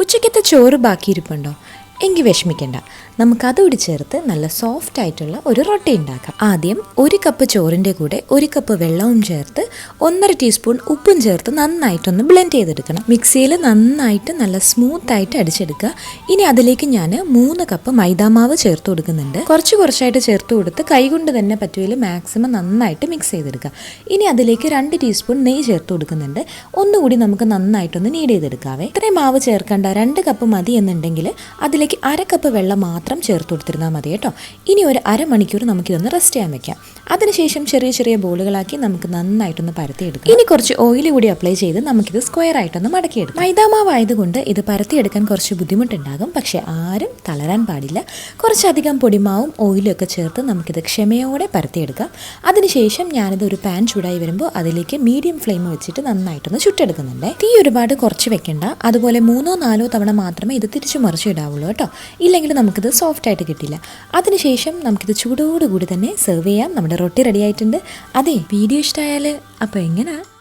ഉച്ചയ്ക്കത്തെ ചോറ് ബാക്കിയിരിപ്പുണ്ടോ? എങ്കിൽ വിഷമിക്കേണ്ട. നമുക്കതോട് ചേർത്ത് നല്ല സോഫ്റ്റ് ആയിട്ടുള്ള ഒരു റൊട്ടി ഉണ്ടാക്കാം. ആദ്യം ഒരു കപ്പ് ചോറിന്റെ കൂടെ ഒരു കപ്പ് വെള്ളവും ചേർത്ത് ഒന്നര ടീസ്പൂൺ ഉപ്പും ചേർത്ത് നന്നായിട്ടൊന്ന് ബ്ലെൻഡ് ചെയ്തെടുക്കണം. മിക്സിയിൽ നന്നായിട്ട് നല്ല സ്മൂത്ത് ആയിട്ട് അടിച്ചെടുക്കുക. ഇനി അതിലേക്ക് ഞാൻ മൂന്ന് കപ്പ് മൈദാമാവ് ചേർത്ത് കൊടുക്കുന്നുണ്ട്. കുറച്ച് കുറച്ചായിട്ട് ചേർത്ത് കൊടുത്ത് കൈകൊണ്ട് തന്നെ പറ്റുമെങ്കിൽ മാക്സിമം നന്നായിട്ട് മിക്സ് ചെയ്തെടുക്കുക. ഇനി അതിലേക്ക് രണ്ട് ടീസ്പൂൺ നെയ്യ് ചേർത്ത് കൊടുക്കുന്നുണ്ട്. ഒന്നുകൂടി നമുക്ക് നന്നായിട്ടൊന്ന് നീഡ് ചെയ്തെടുക്കാവേ. ഇത്രയും മാവ് ചേർക്കേണ്ട രണ്ട് കപ്പ് മതി എന്നുണ്ടെങ്കിൽ അതിലേക്ക് അര കപ്പ് വെള്ളം മാത്രം ചേർത്ത് കൊടുത്തിരുന്നാൽ മതി കേട്ടോ. ഇനി ഒരു അരമണിക്കൂർ നമുക്കിതൊന്ന് റെസ്റ്റ് ചെയ്യാൻ വെക്കാം. അതിനുശേഷം ചെറിയ ചെറിയ ബോളുകളാക്കി നമുക്ക് നന്നായിട്ടൊന്ന് പരത്തിയെടുക്കാം. ഇനി കുറച്ച് ഓയിൽ കൂടി അപ്ലൈ ചെയ്ത് നമുക്കിത് സ്ക്വയർ ആയിട്ടൊന്ന് മടക്കിയെടുക്കാം. മൈദാമാവായതുകൊണ്ട് ഇത് പരത്തിയെടുക്കാൻ കുറച്ച് ബുദ്ധിമുട്ടുണ്ടാകും. പക്ഷേ ആരും തളരാൻ പാടില്ല. കുറച്ചധികം പൊടിമാവും ഓയിലും ഒക്കെ ചേർത്ത് നമുക്കിത് ക്ഷമയോടെ പരത്തിയെടുക്കാം. അതിനുശേഷം ഞാനിത് ഒരു പാൻ ചൂടായി വരുമ്പോൾ അതിലേക്ക് മീഡിയം ഫ്ലെയിം വെച്ചിട്ട് നന്നായിട്ടൊന്ന് ചുട്ടെടുക്കുന്നുണ്ട്. തീ ഒരുപാട് കുറച്ച് വെക്കണ്ട. അതുപോലെ മൂന്നോ നാലോ തവണ മാത്രമേ ഇത് തിരിച്ചു മറിച്ച് ഇടാവുള്ളൂ കേട്ടോ. ഇല്ലെങ്കിൽ നമുക്കിത് സോഫ്റ്റ് ആയിട്ട് കിട്ടില്ല. അതിനുശേഷം നമുക്കിത് ചൂടോടുകൂടി തന്നെ സെർവ് ചെയ്യാം. നമ്മുടെ റൊട്ടി റെഡി ആയിട്ടുണ്ട്. അതെ വീഡിയോ ഇഷ്ടമായാൽ അപ്പോൾ എങ്ങനെയാ